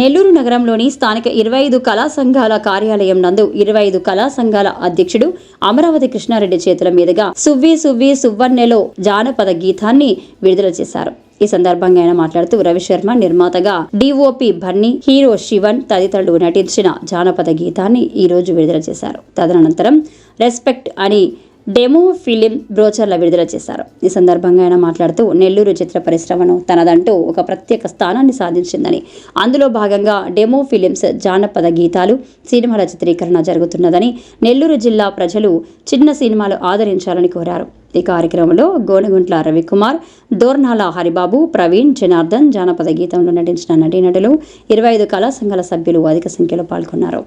నెల్లూరు నగరంలోని స్థానిక ఇరవై ఐదు కళా సంఘాల కార్యాలయం నందు ఇరవై ఐదు కళా సంఘాల అధ్యక్షుడు అమరావతి కృష్ణారెడ్డి చేతుల మీదుగా సువ్వి సువ్వి సువ్వన్నెలో జానపద గీతాన్ని విడుదల చేశారు. ఈ సందర్భంగా ఆయన మాట్లాడుతూ రవిశర్మ నిర్మాతగా డిఓపి బన్నీ హీరో శివన్ తదితరులు నటించిన జానపద గీతాన్ని ఈ రోజు విడుదల చేశారు. తదనంతరం రెస్పెక్ట్ అని డెమో ఫిలిం బ్రోచర్ల విడుదల చేశారు. ఈ సందర్భంగా ఆయన మాట్లాడుతూ నెల్లూరు చిత్ర పరిశ్రమను తనదంటూ ఒక ప్రత్యేక స్థానాన్ని సాధించిందని. అందులో భాగంగా డెమో ఫిలిమ్స్ జానపద గీతాలు సినిమాల చిత్రీకరణ జరుగుతున్నదని నెల్లూరు జిల్లా ప్రజలు చిన్న సినిమాలు ఆదరించాలని కోరారు. ఈ కార్యక్రమంలో గోనగుంట్ల రవికుమార్ దోర్నాల హరిబాబు ప్రవీణ్ జనార్దన్ జానపద గీతంలో నటించిన నటీనటులు ఇరవై ఐదు కళా సంఘాల సభ్యులు అధిక సంఖ్యలో పాల్గొన్నారు.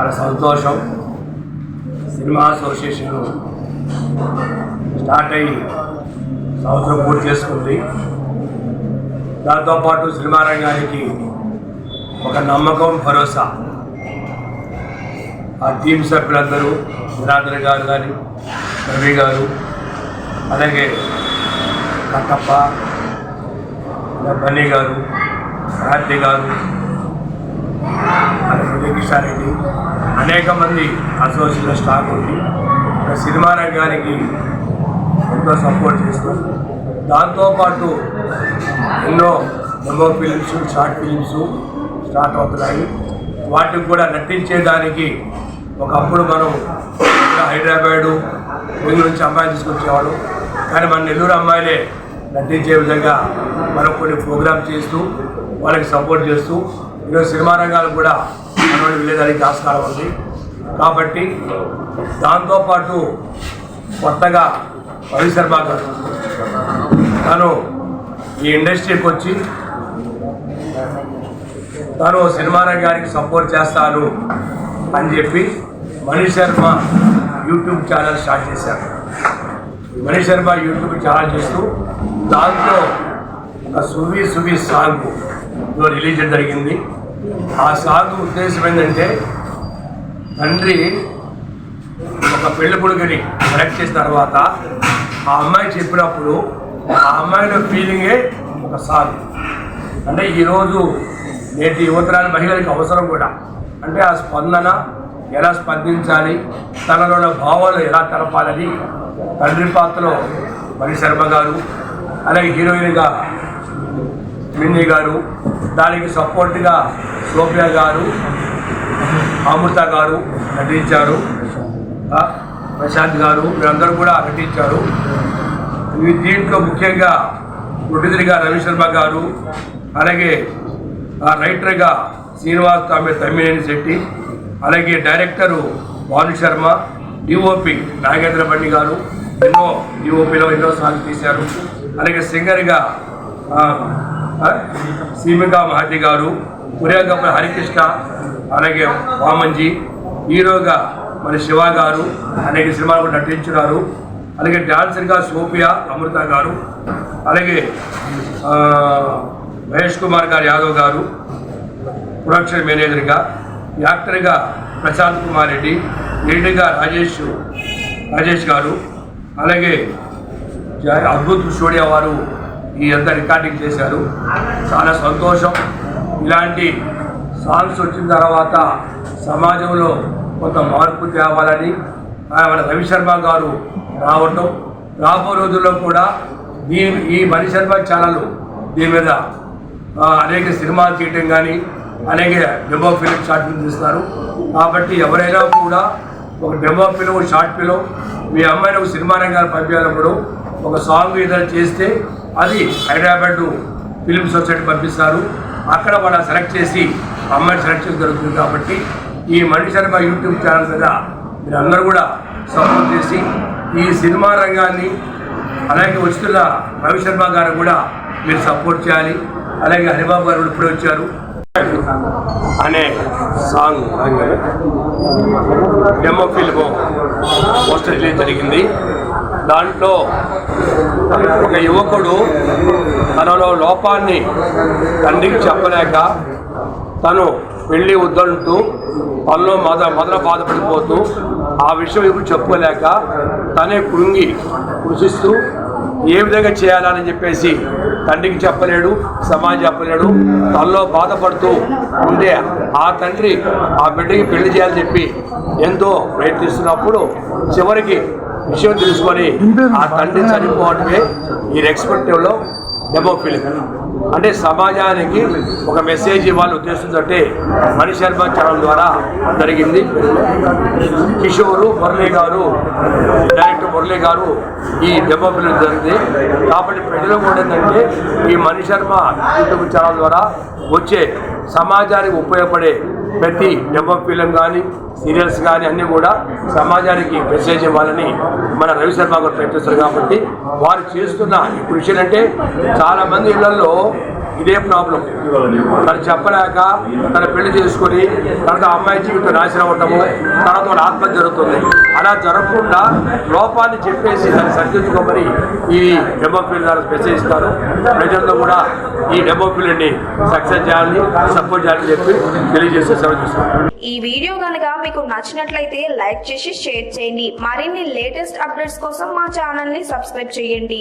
చాలా సంతోషం. సినిమా అసోసియేషన్ స్టార్ట్ అయ్యి సంవత్సరం పూర్తి చేసుకుంది. దాంతోపాటు సినిమా రంగానికి ఒక నమ్మకం భరోసా. ఆ టీం సభ్యులందరూ నిరాధర్ గారు కానీ రవి గారు అలాగే కట్టప్ప బన్నీ గారు క్రాంతి గారు కృష్ణారెడ్డి అనేక మంది అసోసియేషన్ స్టాక్ ఉంది సినిమా రంగానికి ఎంతో సపోర్ట్ చేస్తూ దాంతోపాటు ఎన్నో demo films short films start అవుతున్నాయి. వాటికి కూడా నటించేదానికి ఒకప్పుడు మనం హైదరాబాదు బెంగళూరు నుంచి అమ్మాయిలు తీసుకొచ్చేవాడు కానీ మన నెల్లూరు అమ్మాయిలే నటించే విధంగా మనం కొన్ని ప్రోగ్రామ్ చేస్తూ వాళ్ళకి సపోర్ట్ చేస్తూ ఈరోజు సినిమా రంగాలు కూడా మనవాళ్ళు వెళ్ళేదానికి ఆస్కారం ఉంది. కాబట్టి దాంతోపాటు కొత్తగా రవి శర్మ గారు తను ఈ ఇండస్ట్రీకి వచ్చి తను సినిమా రంగానికి సపోర్ట్ చేస్తాను అని చెప్పి Manish Sharma YouTube channel start చేశారు. మనీష్ శర్మ యూట్యూబ్ ఛానల్ చేస్తూ దాంట్లో ఒక సువి సువి సాంగ్ రిలీజ్ జరిగింది. ఆ సాధు ఉద్దేశం ఏంటంటే తండ్రి ఒక పెళ్ళి కొడుకుని సెలెక్ట్ చేసిన తర్వాత ఆ అమ్మాయి చెప్పినప్పుడు ఆ అమ్మాయిలో ఫీలింగే ఒక సాధు. అంటే ఈరోజు నేటి యువతరాని మహిళలకు అవసరం కూడా. అంటే ఆ స్పందన ఎలా స్పందించాలి తనలో ఉన్న భావాలు ఎలా తెలపాలని తండ్రి పాత్రలో మణి శర్మ గారు అలాగే హీరోయిన్గా మిన్నీ గారు దానికి సపోర్ట్గా సోఫియా గారు అమృత గారు నటించారు. ప్రశాంత్ గారు వీరందరూ కూడా నటించారు. దీంట్లో ముఖ్యంగా ప్రొడ్యూసర్గా రవిశర్మ గారు అలాగే రైటర్గా శ్రీనివాస్ తామే తమ్మినేని శెట్టి అలాగే డైరెక్టరు భాను శర్మ డిఓపి నాగేంద్ర బండి గారు ఎన్నో డిఓపిలో ఎన్నో సాంగ్స్ తీశారు. అలాగే సింగర్గా సీమికా మహతి గారు కొరియోగ్రాఫర్ హరికృష్ణ అలాగే వామన్జీ హీరోగా మన శివ గారు అనేక సినిమాలు కూడా నటించున్నారు అలాగే డాన్సర్గా సోఫియా అమృత గారు అలాగే మహేష్ కుమార్ గారు యాదవ్ గారు ప్రొడక్షన్ మేనేజర్గా యాక్టర్గా ప్రశాంత్ కుమార్ రెడ్డి లీడర్గా రాజేష్ రాజేష్ గారు అలాగే అద్భుత్ స్టూడియో వారు ఈ అంతా రికార్డింగ్ చేశారు. చాలా సంతోషం. ఇలాంటి సాంగ్స్ వచ్చిన తర్వాత సమాజంలో కొంత మార్పు తేవాలని మన రవిశర్మ గారు రావటం. రాబో రోజుల్లో కూడా దీని ఈ మణిశర్మ ఛానల్ దీని మీద అనేక సినిమాలు తీయటం కానీ అనేక డెమో ఫిలిం షార్ట్ ఫిల్మ్ తీస్తారు. కాబట్టి ఎవరైనా కూడా ఒక డెమో ఫిలిం షార్ట్ ఫిలిం మీ అమ్మాయిని ఒక సినిమా రంగాన్ని పంపించినప్పుడు ఒక సాంగ్ ఏదైనా చేస్తే అది హైదరాబాద్ ఫిలిం సొసైటీ పంపిస్తారు. అక్కడ వాళ్ళ సెలెక్ట్ చేసి అమ్మాయిని సెలెక్ట్ చేసి జరుగుతుంది కాబట్టి ఈ మణి శర్మ యూట్యూబ్ ఛానల్ మీద మీరు అందరూ కూడా సపోర్ట్ చేసి ఈ సినిమా రంగాన్ని అలాగే వస్తున్న రవి శర్మ గారు కూడా మీరు సపోర్ట్ చేయాలి. అలాగే హరిబాబు గారు ఇప్పుడు ఇప్పుడే వచ్చారు. అనే song demo film poster release జరిగింది. దాంట్లో ఒక యువకుడు తనలో లోపాన్ని తండ్రికి చెప్పలేక తను పెళ్ళి వద్దంటూ తనలో మద మొదల బాధపడిపోతూ ఆ విషయం ఇప్పుడు చెప్పుకోలేక తనే కృంగి కృషిస్తూ ఏ విధంగా చేయాలని చెప్పేసి తండ్రికి చెప్పలేడు సమాజం చెప్పలేడు తనలో బాధపడుతూ ఉండే ఆ తండ్రి ఆ బిడ్డకి పెళ్ళి చేయాలని చెప్పి ఎంతో ప్రయత్నిస్తున్నప్పుడు చివరికి విషయం తెలుసుకొని ఆ తండ్రి చనిపోవడమే ఈ రెస్పెక్టివ్లో డెమో ఫిలిం అంటే సమాజానికి ఒక మెసేజ్ ఇవ్వాలి ఉద్దేశంతో మణి శర్మ ఛానల్ ద్వారా జరిగింది. కిషోరు మురళి గారు డైరెక్టర్ మురళి గారు ఈ డెమో ఫిలిం జరిగింది. కాబట్టి ప్రజలు కూడా ఏంటంటే ఈ మణి శర్మ యూట్యూబ్ ఛానల్ ద్వారా వచ్చే సమాజానికి ఉపయోగపడే ప్రతి డెమో ఫిలిం కానీ సీరియల్స్ కానీ అన్నీ కూడా సమాజానికి మెసేజ్ ఇవ్వాలని మన రవిశర్మ గారు ప్రయత్నిస్తారు కాబట్టి వారు చేస్తున్న ఈ కృషి అంటే చాలామంది ఇళ్ళలో ఇదే ప్రాబ్లం. తను చెప్పలేక తన పెళ్ళి చేసుకొని తర్వాత అమ్మాయి జీవితం నాశనం అవటము తర్వాత వాళ్ళ ఆత్మహత్య జరుగుతుంది. అలా జరగకుండా లోపాన్ని చెప్పేసి దాన్ని సరిదిద్దుకోమని ఈ డెమో ఫీల్డ్ మెసేజ్ ఇస్తారు. ప్రజల్లో కూడా ఈ డెమో ఫీల్డ్ని సక్సెస్ చేయాలని సపోర్ట్ చేయాలని చెప్పి తెలియజేసే సేవ చూస్తాను ఈ వీడియో కనుక మీకు నచ్చినట్లయితే లైక్ చేసి షేర్ చేయండి. మరిన్ని లేటెస్ట్ అప్డేట్స్ కోసం మా ఛానల్ని సబ్స్క్రైబ్ చేయండి.